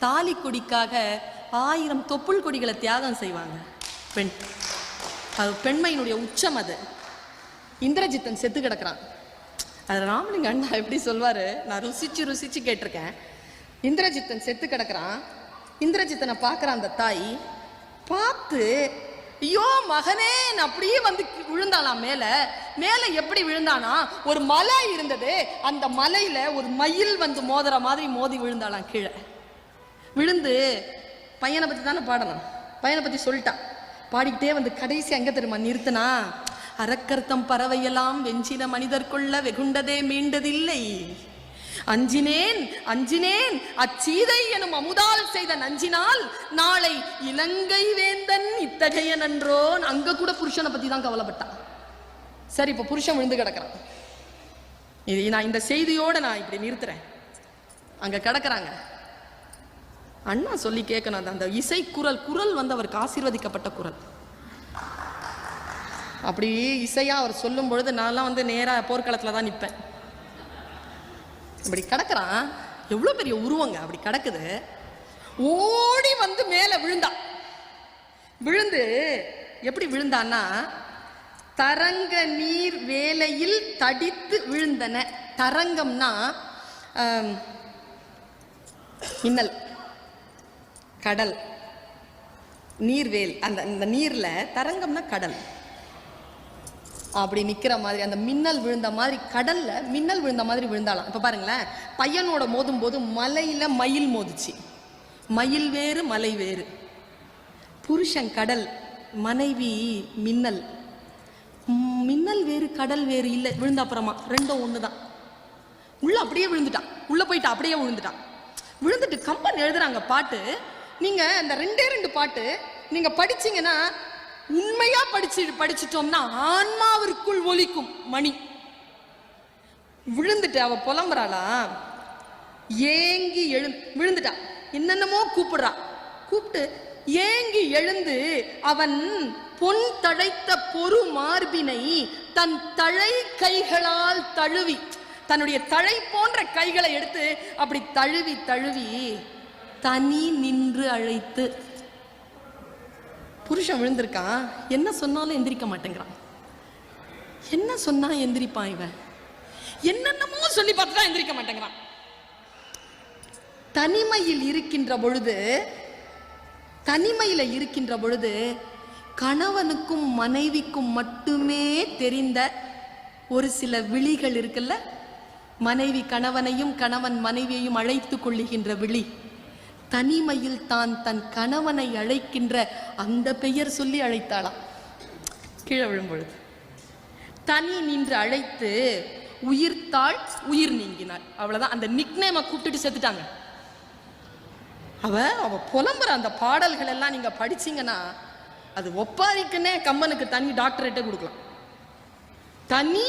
தாலி கொடிக்காக ஆயிரம் தொப்புள் கொடிகளை தியாகம் செய்வாங்க. பெண். அது பெண்மையினுடைய உச்சம் அது. இந்திரஜித்தன் செத்து கிடக்குறான். அது ராமலிங்க அண்ணா எப்படி சொல்வார்? நான் ருசிச்சு ருசிச்சு கேட்டிருக்கேன். இந்திரஜித்தன் செத்து கிடக்குறான். இந்திரஜித்தனை பார்க்குறான் அந்த தாய் பார்த்து ஐயோ மகனே அப்படியே வந்து கி- மேலே மேல? மேல எப்படி விழுந்தானா? ஒரு மலை இருந்தது. அந்த மலையில ஒரு மயில் வந்து மோதுற மாதிரி மோதி விழுந்தாளாம் கீழே. விழுந்து பையனை பற்றி தானே பாடணும். பையனை பற்றி சொல்லிட்டான் பாடிக்கிட்டே வந்து கடைசி அங்கே தெரியுமா? நிறுத்தினா அறக்கர்த்தம் பறவையெல்லாம் வெஞ்சின மனிதர் கொள்ள வெகுண்டதே மீண்டதில்லை. அஞ்சினேன் அஞ்சினேன் அச்சீதை எனும் அமுதால் செய்த நஞ்சினால் நாளை இலங்கை வேந்தன் இத்தகைய நன்றோன். அங்க கூட புருஷனை பத்தி தான் கவலைப்பட்டான் சரி இப்ப புருஷன் விழுந்து கிடக்கிறான். இது நான் இந்த செய்தியோட நான் இப்படி நிறுத்துறேன். அங்க கிடக்குறாங்க. அண்ணா சொல்லி கேட்கணும் அந்த- அந்த இசை குரல் குரல் வந்து அவருக்கு ஆசீர்வதிக்கப்பட்ட குரல். அப்படி இசையாக அவர் சொல்லும் பொழுது நான்லாம் வந்து நேராக போர்க்களத்தில் தான் நிற்பேன் இப்படி கிடக்குறான். எவ்வளோ பெரிய உருவங்க. அப்படி கிடக்குது. ஓடி வந்து மேலே விழுந்தா. விழுந்து எப்படி விழுந்தான்னா தரங்க நீர் வேலையில் தடித்து விழுந்தன. தரங்கம்னா இன்னல் மின்னல். கடல். நீர்வேல். அந்த இந்த நீரில் தரங்கம்னா கடல். அப்படி நிற்கிற மாதிரி அந்த மின்னல் விழுந்த மாதிரி கடலில் மின்னல் விழுந்த மாதிரி விழுந்தாலாம் இப்போ பாருங்களேன் பையனோட மோதும் போது மலையில் மயில் மோதுச்சு. மயில் வேறு மலை வேறு. புருஷன் கடல் மனைவி மின்னல். மின்னல் வேறு கடல் வேறு இல்லை விழுந்த அப்புறமா. ரெண்டும் தான் உள்ளே அப்படியே விழுந்துட்டான். உள்ளே போயிட்டு அப்படியே விழுந்துட்டான். விழுந்துட்டு கம்பன் எழுதுறாங்க பாட்டு நீங்க அந்த ரெண்டே ரெண்டு பாட்டு நீங்க படிச்சீங்கன்னா உண்மையா படிச்சு படிச்சிட்டோம்னா ஆன்மாவிற்குள் ஒலிக்கும் மணி. விழுந்துட்டு அவ புலம்புறாளா? ஏங்கி எழு விழுந்துட்டா. என்னென்னமோ கூப்பிடுறா. கூப்பிட்டு ஏங்கி எழுந்து அவன் பொன் தழைத்த பொறு மார்பினை தன் தழை கைகளால் தழுவி தன்னுடைய தழை போன்ற கைகளை எடுத்து அப்படி தழுவி தழுவி தனி நின்று அழைத்து. புருஷன் விழுந்திருக்கான். என்ன சொன்னாலும் எந்திரிக்க மாட்டேங்கிறான். என்ன சொன்னா எந்திரிப்பான் இவன்? என்னென்னமோ சொல்லி பார்த்துதான் எந்திரிக்க மாட்டேங்கிறான். தனிமையில் இருக்கின்ற பொழுது தனிமையில் இருக்கின்ற பொழுது கணவனுக்கும் மனைவிக்கும் மட்டுமே தெரிந்த ஒரு சில விழிகள் இருக்குல்ல? மனைவி கணவனையும் கணவன் மனைவியையும் அழைத்து கொள்ளுகின்ற விழி. தனிமையில் தான் தன் கணவனை அழைக்கின்ற அந்த பெயர் சொல்லி அழைத்தாளாம். கீழே விழும்பொழுது. தனி நின்று அழைத்து உயிர்த்தாள் உயிர் நீங்கினாள். அவ்வளவுதான். அந்த நிக்னேமை கூப்பிட்டுட்டு செத்துட்டாங்க. அவ அவ புலம்புற அந்த பாடல்கள் எல்லாம் நீங்க படிச்சீங்கன்னா அது ஒப்பாரிக்குன்னே கம்மனுக்கு தனி டாக்டரேட்டே கொடுக்கலாம். தனி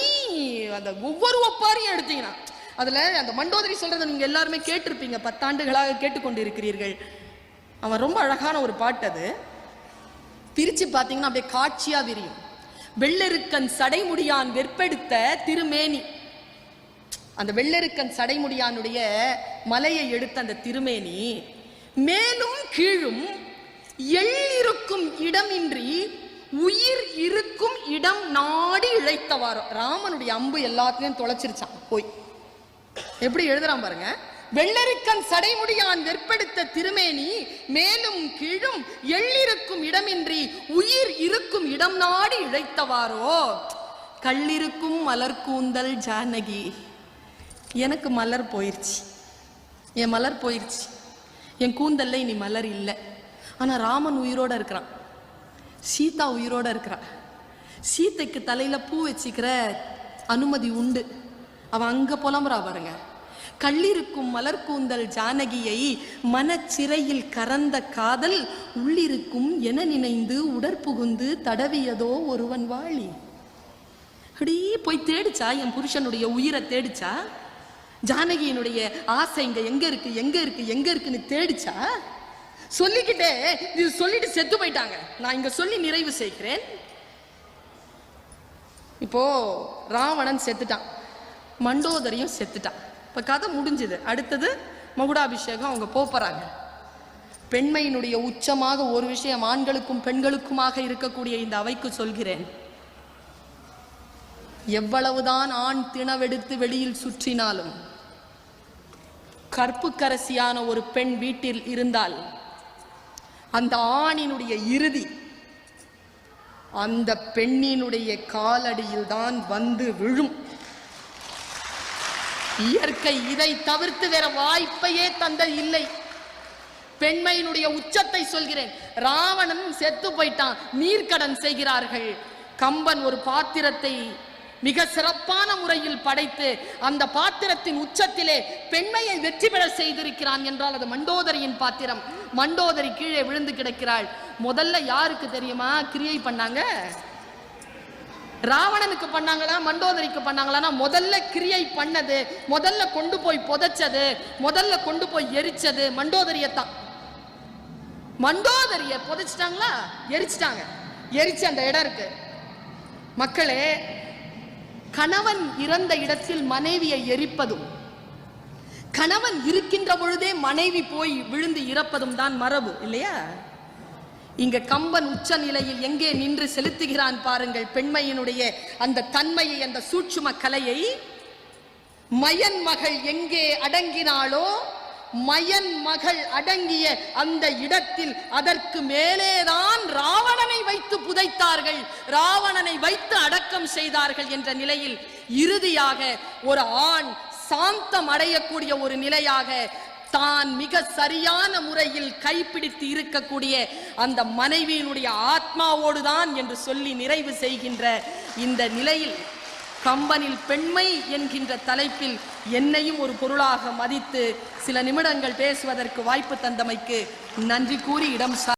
அந்த ஒவ்வொரு ஒப்பாரியும் எடுத்தீங்கன்னா அதில் அந்த மண்டோதரி சொல்கிறத நீங்கள் எல்லாருமே கேட்டிருப்பீங்க. பத்தாண்டுகளாக கேட்டுக்கொண்டு இருக்கிறீர்கள் அவன் ரொம்ப அழகான ஒரு பாட்டு அது. பிரிச்சு பார்த்தீங்கன்னா அப்படியே காட்சியாக விரியும். வெள்ளெருக்கன் சடைமுடியான் வெற்பெடுத்த திருமேனி. அந்த வெள்ளெருக்கன் சடைமுடியானுடைய மலையை எடுத்த அந்த திருமேனி மேலும் கீழும் எள்ளிருக்கும் இடமின்றி உயிர் இருக்கும் இடம் நாடி இழைத்தவாரோ ராமனுடைய அம்பு எல்லாத்தையும் தொலைச்சிருச்சான் போய். எப்படி எழுதுறான் பாருங்க? வெள்ளரிக்கன் சடைமுடியான் வெற்படுத்த திருமேனி மேலும் கீழும் எள்ளிருக்கும் இடமின்றி உயிர் இருக்கும் இடம் நாடி இழைத்தவாரோ கள்ளிருக்கும் மலர் கூந்தல் ஜானகி. எனக்கு மலர் போயிருச்சு. என் மலர் போயிடுச்சு என் கூந்தல்ல இனி மலர் இல்லை. ஆனா ராமன் உயிரோட இருக்கிறான். சீதா உயிரோட இருக்கிறா சீதைக்கு தலையில பூ வச்சுக்கிற அனுமதி உண்டு. அவன் அங்க புலம்புறா பாருங்க. கள்ளிருக்கும் மலர் கூந்தல் ஜானகியை மனச்சிறையில் கறந்த காதல் உள்ளிருக்கும் என நினைந்து உடற்புகுந்து தடவியதோ ஒருவன் வாழி. அப்படி போய் தேடிச்சா? என் புருஷனுடைய உயிரை தேடிச்சா? ஜானகியினுடைய ஆசை இங்க எங்க இருக்கு? எங்க இருக்கு? எங்க இருக்குன்னு தேடிச்சா? சொல்லிக்கிட்டே இது சொல்லிட்டு செத்து போயிட்டாங்க. நான் இங்க சொல்லி நிறைவு செய்கிறேன். இப்போ ராவணன் செத்துட்டான். மண்டோதரியும் செத்துட்டான். இப்போ கதை முடிஞ்சுது. அடுத்தது மகுடாபிஷேகம். அவங்க போகிறாங்க பெண்மையினுடைய உச்சமாக ஒரு விஷயம் ஆண்களுக்கும் பெண்களுக்குமாக இருக்கக்கூடிய இந்த அவைக்கு சொல்கிறேன். எவ்வளவுதான் ஆண் திணவெடுத்து வெளியில் சுற்றினாலும் கற்புக்கரசியான ஒரு பெண் வீட்டில் இருந்தால் அந்த ஆணினுடைய இறுதி அந்த பெண்ணினுடைய காலடியில் தான் வந்து விழும். இயற்கை இதை தவிர்த்து வேற வாய்ப்பையே தந்த இல்லை. பெண்மையினுடைய உச்சத்தை சொல்கிறேன். ராவணன் செத்து போயிட்டான். நீர்க்கடன் செய்கிறார்கள். கம்பன் ஒரு பாத்திரத்தை மிக சிறப்பான முறையில் படைத்து அந்த பாத்திரத்தின் உச்சத்திலே பெண்மையை வெற்றி பெற செய்திருக்கிறான் என்றால் அது மண்டோதரியின் பாத்திரம். மண்டோதரி கீழே விழுந்து கிடக்கிறாள். முதல்ல யாருக்கு தெரியுமா? கிரியை பண்ணாங்க? ராவணனுக்கு பண்ணாங்களா மண்டோதரிக்கு பண்ணாங்களான்னா முதல்ல கிரியை பண்ணது முதல்ல கொண்டு போய் புதைச்சது முதல்ல கொண்டு போய் எரிச்சது மண்டோதரியத்தான். மண்டோதரிய புதைச்சிட்டாங்களா? எரிச்சிட்டாங்க. எரிச்சு அந்த இடம் இருக்கு. மக்களே கணவன் இறந்த இடத்தில் மனைவியை எரிப்பதும் கணவன் இருக்கின்ற பொழுதே மனைவி போய் விழுந்து இறப்பதும் தான் மரபு இல்லையா? இங்க கம்பன் உச்ச நிலையில் எங்கே நின்று செலுத்துகிறான் பாருங்கள். பெண்மையினுடைய அந்த தன்மையை அந்த சூட்சும கலையை மயன் மகள் எங்கே அடங்கினாளோ மயன் மகள் அடங்கிய அந்த இடத்தில் அதற்கு மேலேதான் ராவணனை வைத்து புதைத்தார்கள். ராவணனை வைத்து அடக்கம் செய்தார்கள் என்ற நிலையில் இறுதியாக ஒரு ஆண் சாந்தம் அடையக்கூடிய ஒரு நிலையாக தான் மிக சரியான முறையில் கைப்பிடித்து இருக்கக்கூடிய அந்த மனைவியினுடைய ஆத்மாவோடு தான் என்று சொல்லி நிறைவு செய்கின்ற இந்த நிலையில் கம்பனில் பெண்மை என்கின்ற தலைப்பில் என்னையும் ஒரு பொருளாக மதித்து சில நிமிடங்கள் பேசுவதற்கு வாய்ப்பு தந்தமைக்கு நன்றி கூறி இடம்